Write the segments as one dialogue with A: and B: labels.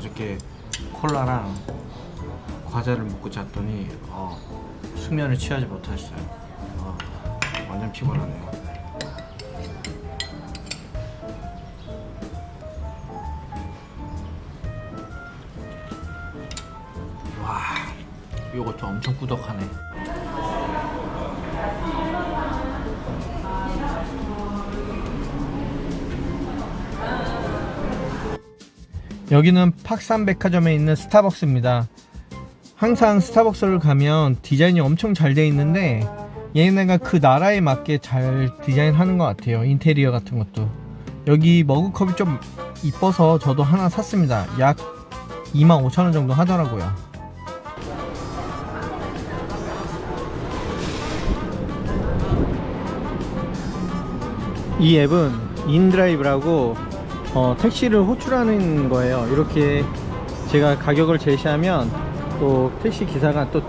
A: 어저께 콜라랑 과자를 먹고 잤더니 어, 숙면을 취하지 못했어요. 어, 완전 피곤하네요. 와, 요것도 엄청 꾸덕하네. 여기는 팍산백화점에 있는 스타벅스입니다. 항상 스타벅스를 가면 디자인이 엄청 잘 돼 있는데 얘네가 그 나라에 맞게 잘 디자인하는 것 같아요. 인테리어 같은 것도. 여기 머그컵이 좀 이뻐서 저도 하나 샀습니다. 약 25,000원 정도 하더라고요. 이 앱은 인드라이브라고 어, 택시를 호출하는 거예요. 이렇게 제가 가격을 제시하면 또 택시 기사가 또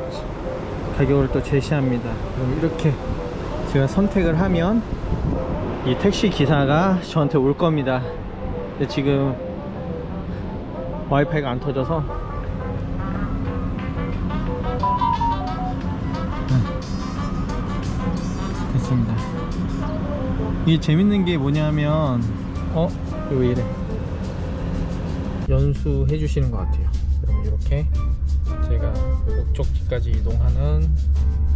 A: 가격을 또 제시합니다. 그럼 이렇게 제가 선택을 하면 이 택시 기사가 저한테 올 겁니다. 근데 지금 와이파이가 안 터져서 음, 됐습니다. 이게 재밌는 게 뭐냐면 어? 이래 연수해 주시는 것 같아요. 그럼 이렇게 제가 목적지까지 이동하는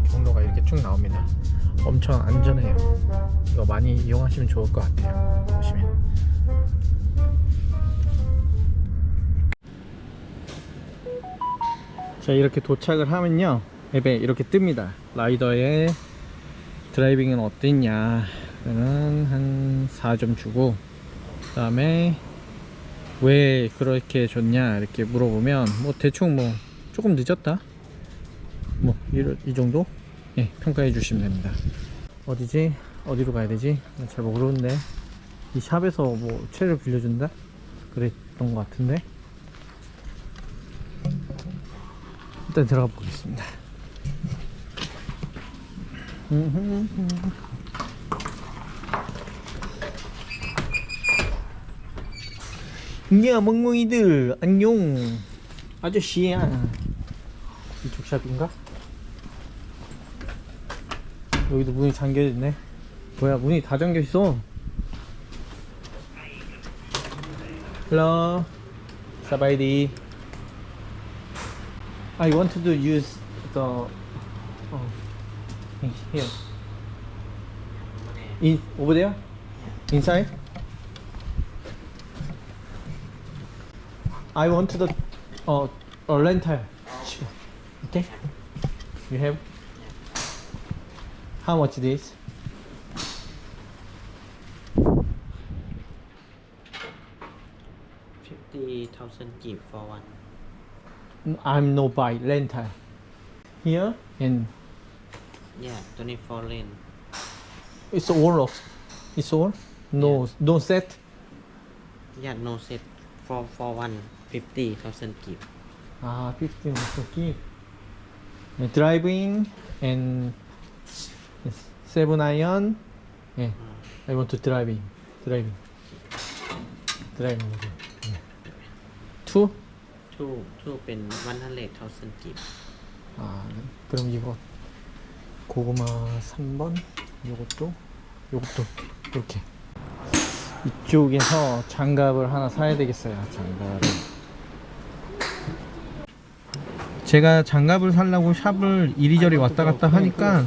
A: 경로가 이렇게 쭉 나옵니다. 엄청 안전해요. 이거 많이 이용하시면 좋을 것 같아요. 보시면. 자 이렇게 도착을 하면요. 앱에 이렇게 뜹니다. 라이더의 드라이빙은 어땠냐? 그러면 한 4점 주고 그 다음에 왜 그렇게 줬냐? 이렇게 물어보면 뭐 대충 뭐 조금 늦었다? 뭐 이 정도? 예, 평가해 주시면 됩니다. 어디지? 어디로 가야 되지? 잘 모르는데. 이 샵에서 뭐 차를 빌려준다? 그랬던 것 같은데. 일단 들어가 보겠습니다 야 멍멍이들 안녕 아저씨야 이쪽 샵인가? 여기도 문이 잠겨있네 뭐야 문이 다 잠겨있어 Hello 사바이디 I want to use the oh, here in over there inside I want the uh, a rental. Okay. You have? How much this?
B: Fifty thousand kip for one.
A: I'm no buy rental. Here and
B: Yeah, twenty four lane.
A: it's all of it's all no no set.
B: Yeah, no set. For for one fifty thousand kip.
A: Ah, 15 okay. And driving and yes, seven iron. Yeah, I want to driving, driving, driving. Yeah. Two.
B: Two two เป็น one hundred thousand kip.
A: 아, 그럼 이거 고구마 3번, 요것도, 요것도 이렇게 이쪽에서 장갑을 하나 사야 되겠어요. 장갑을. 제가 장갑을 살라고 샵을 이리저리 왔다 갔다 하니까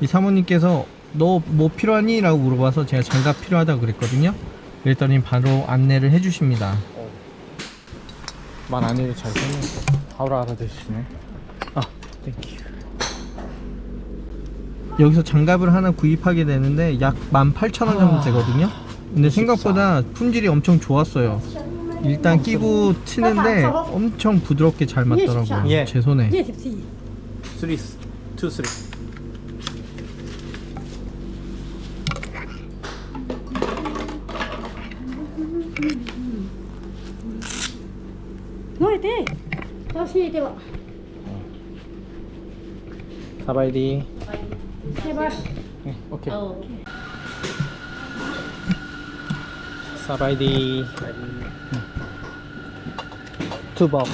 A: 이 사모님께서 너 뭐 필요하니? 라고 물어봐서 제가 장갑 필요하다고 그랬거든요. 그랬더니 바로 안내를 해주십니다. 말 안 해도 잘 설명했어. 바로 알아듣으시네. 아, 땡큐. 여기서 장갑을 하나 구입하게 되는데 약 18,000원 정도 되거든요. 근데 생각보다 품질이 엄청 좋았어요. 일단 끼고 치는데 엄청 부드럽게 잘 맞더라고요.
C: 예.
A: 제 손에.
C: 24
A: 3, 2, 3.
C: 노래 돼 다시 대봐
A: 사바이디. 네, 오케이.
C: 어.
A: 사바이디. 투벅.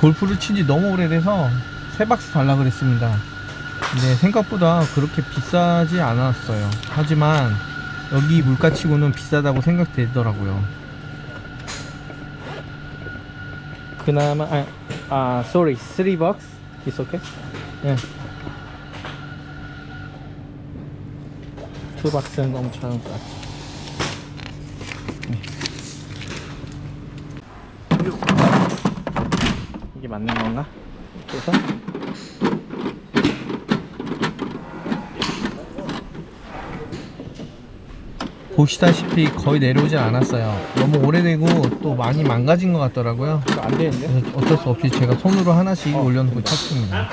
A: 골프를 친 지 너무 오래돼서 세 박스 달라 그랬습니다. 근데 생각보다 그렇게 비싸지 않았어요. 하지만 여기 물가치고는 비싸다고 생각되더라고요. 그나마 아, 아 sorry, 3 bucks. It's okay. 예. 2 bucks는 너무 작은 것 같아. 이게 맞는 건가? 그래서 보시다시피 거의 내려오지 않았어요. 너무 오래되고 또 많이 망가진 것 같더라고요. 안 되는데? 그래서 어쩔 수 없이 제가 손으로 하나씩 올려놓고 쳤습니다.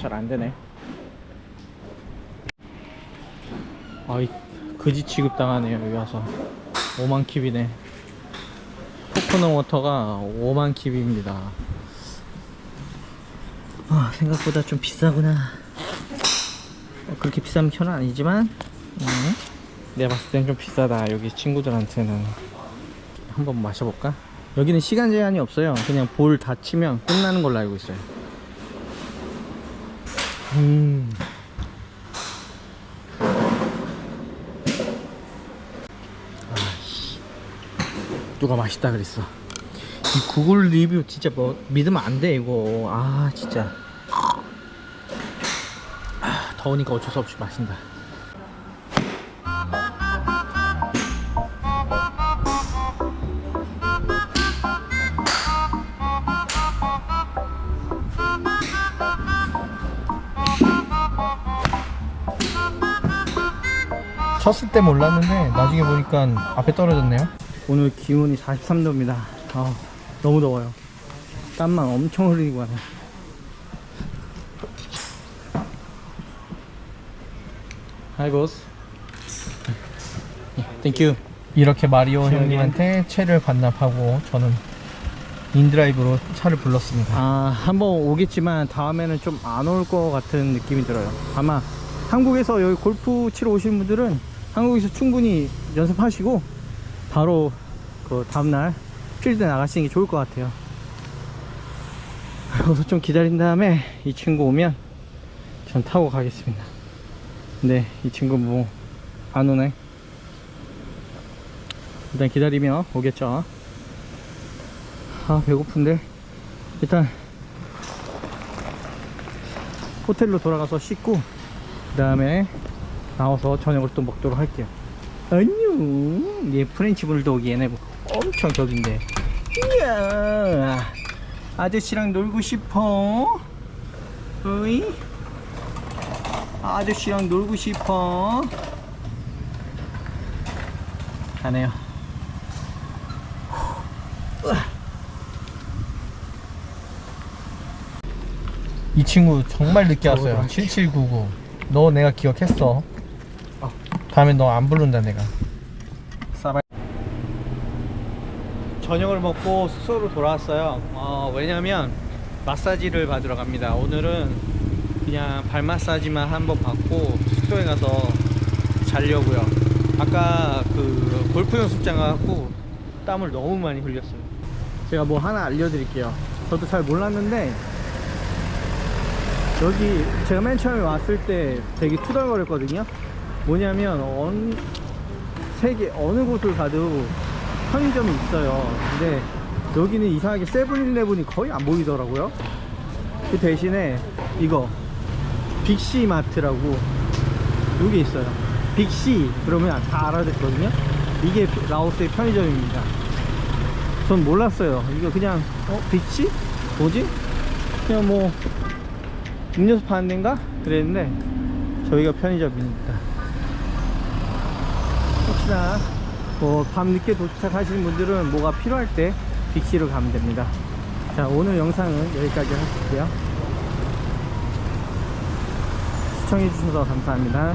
A: 잘 안 되네. 아이 그지 취급 당하네요 여기 와서 5만 킵이네. 코코넛 워터가 5만 킵입니다. 아 생각보다 좀 비싸구나. 어, 그렇게 비싼 편은 아니지만 음, 내가 봤을 땐 좀 비싸다 여기 친구들한테는 한번 마셔볼까? 여기는 시간 제한이 없어요. 그냥 볼 다 치면 끝나는 걸로 알고 있어요. 음. 아이씨. 누가 맛있다 그랬어. 이 구글 리뷰 진짜 뭐 믿으면 안 돼 이거. 아 진짜. 아, 더우니까 어쩔 수 없이 마신다. 쳤을 때 몰랐는데 나중에 보니까 앞에 떨어졌네요. 오늘 기온이 43도입니다. 아, 너무 더워요. 땀만 엄청 흘리고 가네. 하이 보스. 땡큐. 이렇게 마리오 형님한테 채를 반납하고 저는 인드라이브로 차를 불렀습니다. 아, 한번 오겠지만 다음에는 좀 안 올 것 같은 느낌이 들어요. 아마 한국에서 여기 골프 치러 오시는 분들은 한국에서 충분히 연습하시고 바로 그 다음날 필드 나가시는 게 좋을 것 같아요. 그래서 좀 기다린 다음에 이 친구 오면 전 타고 가겠습니다. 근데 이 친구 뭐 안 오네. 일단 기다리면 오겠죠. 아 배고픈데 일단 호텔로 돌아가서 씻고 그 다음에 나와서 저녁을 또 먹도록 할게요. 안녕. 얘 프렌치 불독이 얘네 뭐 엄청 격인데. 이야 아저씨랑 놀고 싶어? 어이? 아저씨랑 놀고 싶어? 가네요. 이 친구 정말 늦게 왔어요. 7799. 너 내가 기억했어. 다음에 너 안 부른다 내가. 싸발. 저녁을 먹고 숙소로 돌아왔어요. 어, 왜냐면 마사지를 받으러 갑니다. 오늘은 그냥 발 마사지만 한번 받고 숙소에 가서 자려고요. 아까 그 골프 연습장 가고 땀을 너무 많이 흘렸어요. 제가 뭐 하나 알려드릴게요. 저도 잘 몰랐는데 여기 제가 맨 처음에 왔을 때 되게 투덜거렸거든요. 뭐냐면 어느 세계 어느 곳을 가도 편의점이 있어요. 근데 여기는 이상하게 세븐일레븐이 거의 안 보이더라고요. 그 대신에 이거 빅시 마트라고 여기 있어요. 빅시 그러면 다 알아듣거든요. 이게 라오스의 편의점입니다. 전 몰랐어요. 이거 그냥 어 빅시 뭐지? 그냥 뭐 음료수 파는 데인가? 그랬는데 저희가 편의점입니다 혹시나 뭐 밤늦게 도착하시는 분들은 뭐가 필요할 때 빅시로 가면 됩니다. 자 오늘 영상은 여기까지 할게요. 시청해 주셔서 감사합니다